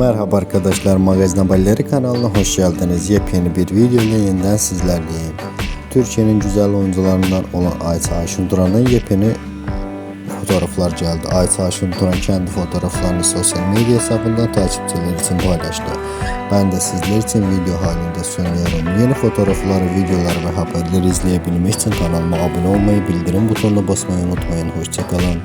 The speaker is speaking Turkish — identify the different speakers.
Speaker 1: Merhaba arkadaşlar Magazin Haberleri kanalına hoş geldiniz. Yepyeni bir video ile yeniden sizlerleyim. Türkiye'nin güzel oyuncularından olan Ayça Ayşun Duran'ın yepyeni fotoğraflar geldi. Ayça Ayşun Duran kendi fotoğraflarını sosyal medya hesabından takipçileri için paylaştı. Ben de sizler için video halinde sunuyorum. Yeni fotoğrafları, videolar ve haberleri izleyebilmek için kanalıma abone olmayı, bildirim butonuna basmayı unutmayın. Hoşçakalın.